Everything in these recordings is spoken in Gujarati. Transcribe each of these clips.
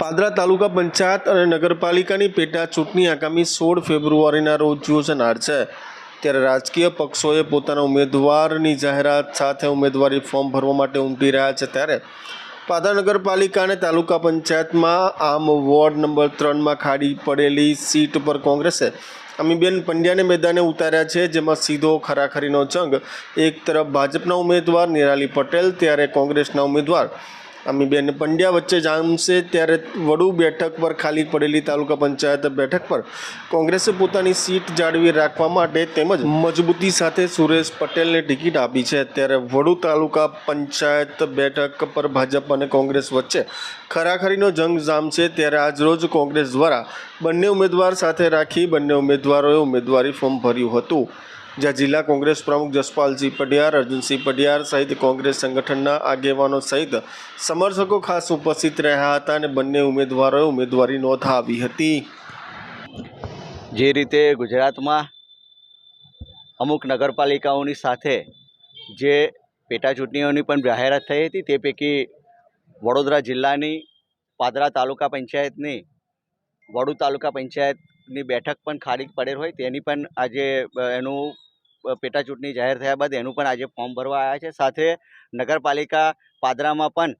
પાદરા તાલુકા પંચાયત અને નગરપાલિકાની પેટા ચૂંટણી આગામી સોળ ફેબ્રુઆરીના રોજ યોજાનાર છે. ત્યારે રાજકીય પક્ષોએ પોતાના ઉમેદવારની જાહેરાત સાથે ઉમેદવારી ફોર્મ ભરવા માટે ઉમટી રહ્યા છે. ત્યારે પાદરા નગરપાલિકા અને તાલુકા પંચાયતમાં આમ વોર્ડ નંબર ત્રણમાં ખાડી પડેલી સીટ પર કોંગ્રેસે અમીબેન પંડ્યાને મેદાને ઉતાર્યા છે, જેમાં સીધો ખરાખરીનો જંગ. એક તરફ ભાજપના ઉમેદવાર નિરાલી પટેલ, ત્યારે કોંગ્રેસના ઉમેદવાર અમીબેન પંડ્યા વચ્ચે જામશે ત્યારે વડુ બેઠક પર ખાલી પડેલી તાલુકા પંચાયત બેઠક પર કોંગ્રેસે પોતાની સીટ જાળવી રાખવા માટે તેમજ મજબૂતી સાથે સુરેશ પટેલને ટિકિટ આપી છે. ત્યારે વડુ તાલુકા પંચાયત બેઠક પર ભાજપ અને કોંગ્રેસ વચ્ચે ખરાખરીનો જંગ જામશે. ત્યારે આજરોજ કોંગ્રેસ દ્વારા બંને ઉમેદવાર સાથે રાખી બંને ઉમેદવારોએ ઉમેદવારી ફોર્મ ભર્યું હતું. જ્યાં જિલ્લા કોંગ્રેસ પ્રમુખ જસપાલસિંહ પઢિયાર, અર્જુનસિંહ પઢિયાર સહિત કોંગ્રેસ સંગઠનના આગેવાનો સહિત સમર્થકો ખાસ ઉપસ્થિત રહ્યા હતા અને બંને ઉમેદવારોએ ઉમેદવારી નોંધાવી હતી. જે રીતે ગુજરાતમાં અમુક નગરપાલિકાઓની સાથે જે પેટા ચૂંટણીઓની પણ જાહેરાત થઈ હતી તે પૈકી વડોદરા જિલ્લાની, પાદરા તાલુકા પંચાયતની, વડુ તાલુકા પંચાયતની બેઠક પણ ખાલી પડેલ હોય તેની પણ આજે એનું પેટા ચૂંટણી જાહેર થયા બાદ એનું પણ આજે ફોર્મ ભરવા આવ્યા છે. સાથે નગરપાલિકા પાદરામાં પણ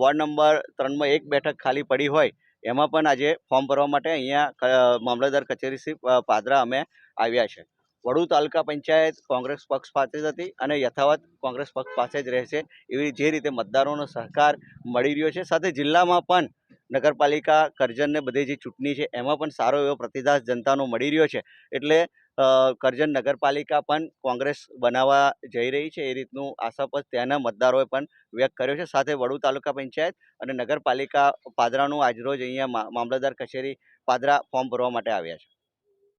વોર્ડ નંબર ત્રણમાં એક બેઠક ખાલી પડી હોય, એમાં પણ આજે ફોર્મ ભરવા માટે અહીંયા મામલતદાર કચેરી શ્રી પાદરા અમે આવ્યા છે. વડુ તાલુકા પંચાયત કોંગ્રેસ પક્ષ પાસે જ હતી અને યથાવત કોંગ્રેસ પક્ષ પાસે જ રહેશે એવી જે રીતે મતદારોનો સહકાર મળી રહ્યો છે. સાથે જિલ્લામાં પણ નગરપાલિકા કરજણને બધી જે ચૂંટણી છે, એમાં પણ સારો એવો પ્રતિસાદ જનતાનો મળી રહ્યો છે. એટલે કરજણ નગરપાલિકા પણ કોંગ્રેસ બનાવવા જઈ રહી છે, એ રીતનું આશાપદ ત્યાંના મતદારોએ પણ વ્યક્ત કર્યો છે. સાથે વડુ તાલુકા પંચાયત અને નગરપાલિકા પાદરાનું આજરોજ અહીંયા મામલતદાર કચેરી પાદરા ફોર્મ ભરવા માટે આવ્યા છે.